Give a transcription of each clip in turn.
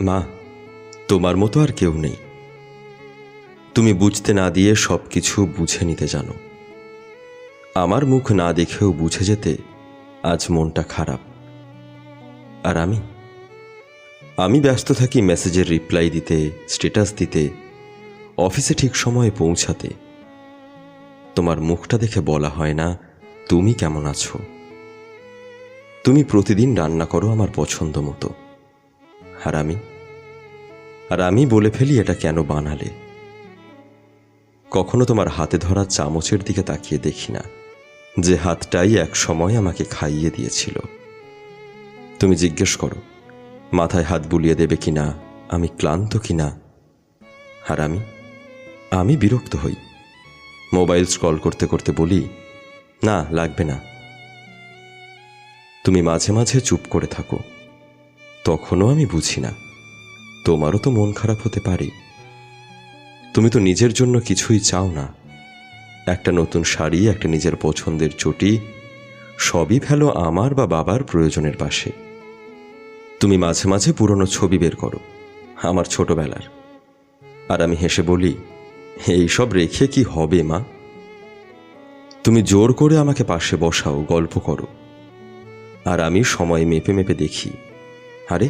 মা, তোমার মতো আর কেউ নেই। তুমি বুঝতে না দিয়ে সব কিছু বুঝে নিতে জানো। আমার মুখ না দেখেও বুঝে যেতে আজ মনটা খারাপ। আর আমি? আমি ব্যস্ত থাকি মেসেজের রিপ্লাই দিতে, স্ট্যাটাস দিতে, অফিসে ঠিক সময়ে পৌঁছাতে। তোমার মুখটা দেখে বলা হয় না, তুমি কেমন আছো? তুমি প্রতিদিন রান্না করো আমার পছন্দ মতো। আর আমি আর আমি বলে ফেলি এটা কেন বানালে? কখনো তোমার হাতে ধরা চামচের দিকে তাকিয়ে দেখি না, যে হাতটাই এক সময় আমাকে খাইয়ে দিয়েছিল। তুমি জিজ্ঞেস করো, মাথায় হাত বুলিয়ে দেবে কিনা, আমি ক্লান্ত কিনা? আর আমি আমি বিরক্ত হই। মোবাইল স্ক্রল করতে করতে বলি, না, লাগবে না। তুমি মাঝে মাঝে চুপ করে থাকো। তখনও আমি বুঝি না। তোমারও তো মন খারাপ হতে পারে। তুমি তো নিজের জন্য কিছুই চাও না। একটা নতুন শাড়ি, একটা নিজের পছন্দের চটি, সবই ফেলো আমার বা বাবার প্রয়োজনের পাশে। তুমি মাঝে মাঝে পুরনো ছবি বের করো, আমার ছোটবেলার। আর আমি হেসে বলি এইসব রেখে কি হবে, মা? তুমি জোর করে আমাকে পাশে বসাও, গল্প করো। আর আমি সময় মেপে মেপে দেখি আরে,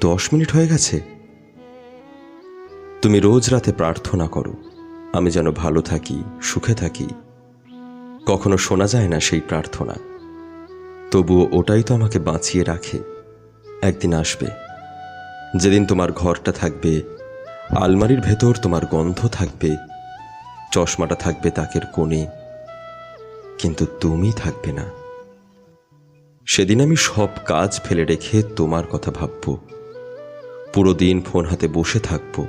দশ মিনিট হয়ে গেছে। তুমি রোজ রাতে প্রার্থনা করো, আমি যেন ভালো থাকি, সুখে থাকি। কখনো শোনা যায় না সেই প্রার্থনা। তবুও ওটাই তো আমাকে বাঁচিয়ে রাখে। একদিন আসবে, যেদিন তোমার ঘরটা থাকবে, আলমারির ভেতর তোমার গন্ধ থাকবে, চশমাটা থাকবে তাকের কোণে। কিন্তু তুমি থাকবে না। সেদিন আমি সব কাজ ফেলে রেখে তোমার কথা ভাবব। পুরো দিন ফোন হাতে বসে থাকব।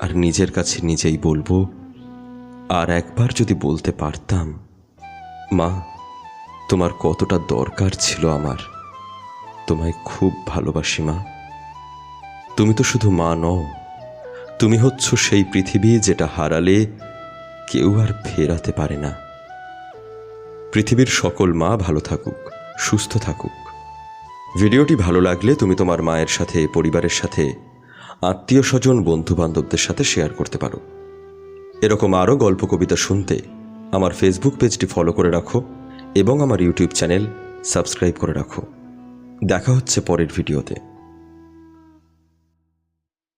আর নিজের কাছে নিজেই বলব, আর একবার যদি বলতে পারতাম, মা, তোমার কতটা দরকার ছিল আমার। তোমায় খুব ভালোবাসি, মা। তুমি তো শুধু মা নও, তুমি হচ্ছ সেই পৃথিবী যেটা হারালে কেউ আর ফেরাতে পারে না। পৃথিবীর সকল মা ভালো থাকুক। সুস্থ থাকুক। ভিডিওটি ভালো লাগলে তুমি তোমার মায়ের সাথে, পরিবারের সাথে, আত্মীয় স্বজন, বন্ধুবান্ধবদের সাথে শেয়ার করতে পারো। এরকম আরও গল্প কবিতা শুনতে আমার ফেসবুক পেজটি ফলো করে রাখো এবং আমার ইউটিউব চ্যানেল সাবস্ক্রাইব করে রাখো। দেখা হচ্ছে পরের ভিডিওতে।